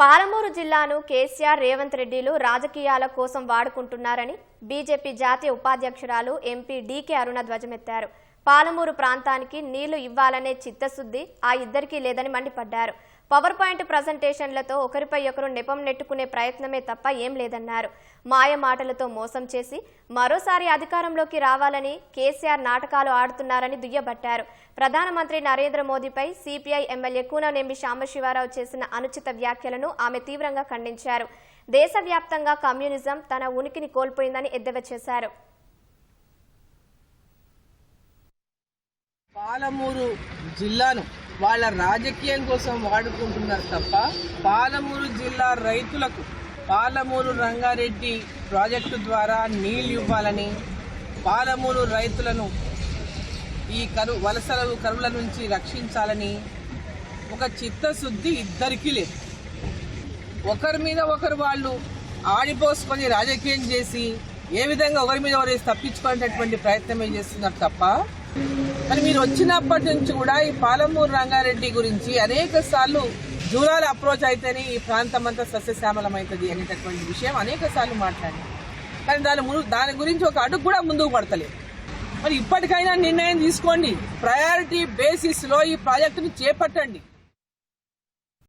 పాలమూరు జిల్లాను కేసీఆర్ రేవంత్ రెడ్డిలు రాజకీయాల కోసం వాడుకుంటున్నారని బీజేపీ జాతీయ ఉపాధ్యక్షురాలు ఎంపీ డీకే అరుణ ధ్వజమెత్తారు. పాలమూరు ప్రాంతానికి నీళ్ళు ఇవ్వాలనే చిత్తశుద్ధి ఆ ఇద్దరికీ లేదని మండిపడ్డారు. పవర్ పాయింట్ ప్రజెంటేషన్లతో ఒకరిపై ఒకరు నెపం నెట్టుకునే ప్రయత్నమే తప్ప ఏం లేదన్నారు. మాయ మాటలతో మోసం చేసి మరోసారి అధికారంలోకి రావాలని కేసీఆర్ నాటకాలు ఆడుతున్నారని దుయ్యబట్టారు. ప్రధానమంత్రి నరేంద్ర మోదీపై సిపిఐ ఎమ్మెల్యే కూననేమి సాంబశివారావు చేసిన అనుచిత వ్యాఖ్యలను ఆమె తీవ్రంగా ఖండించారు. దేశవ్యాప్తంగా కమ్యూనిజం తన ఉనికిని కోల్పోయిందని ఎద్దేవా చేశారు. పాలమూరు జిల్లాను వాళ్ళ రాజకీయం కోసం వాడుకుంటున్నారు తప్ప పాలమూరు జిల్లా రైతులకు పాలమూరు రంగారెడ్డి ప్రాజెక్టు ద్వారా నీళ్ళు ఇవ్వాలని పాలమూరు రైతులను ఈ కరు వలసలు కరువుల నుంచి రక్షించాలని ఒక చిత్తశుద్ధి ఇద్దరికీ లేదు. ఒకరి మీద ఒకరు వాళ్ళు ఆడిపోసుకొని రాజకీయం చేసి ఏ విధంగా ఒకరి మీద ఒకరు తప్పించుకునేటటువంటి ప్రయత్నమే చేస్తున్నారు తప్ప మరి మీరు వచ్చినప్పటి నుంచి కూడా ఈ పాలమూరు రంగారెడ్డి గురించి అనేక సార్లు జూరాల అప్రోచ్ అయితేనే ఈ ప్రాంతం అంతా సస్యశ్యామలం అవుతుంది అనేటటువంటి విషయం అనేక సార్లు మాట్లాడి కానీ దాని ముందు దాని గురించి ఒక అడుగు కూడా ముందుకు పడతలేదు. మరి ఇప్పటికైనా నిర్ణయం తీసుకోండి. ప్రయారిటీ బేసిస్లో ఈ ప్రాజెక్టును చేపట్టండి.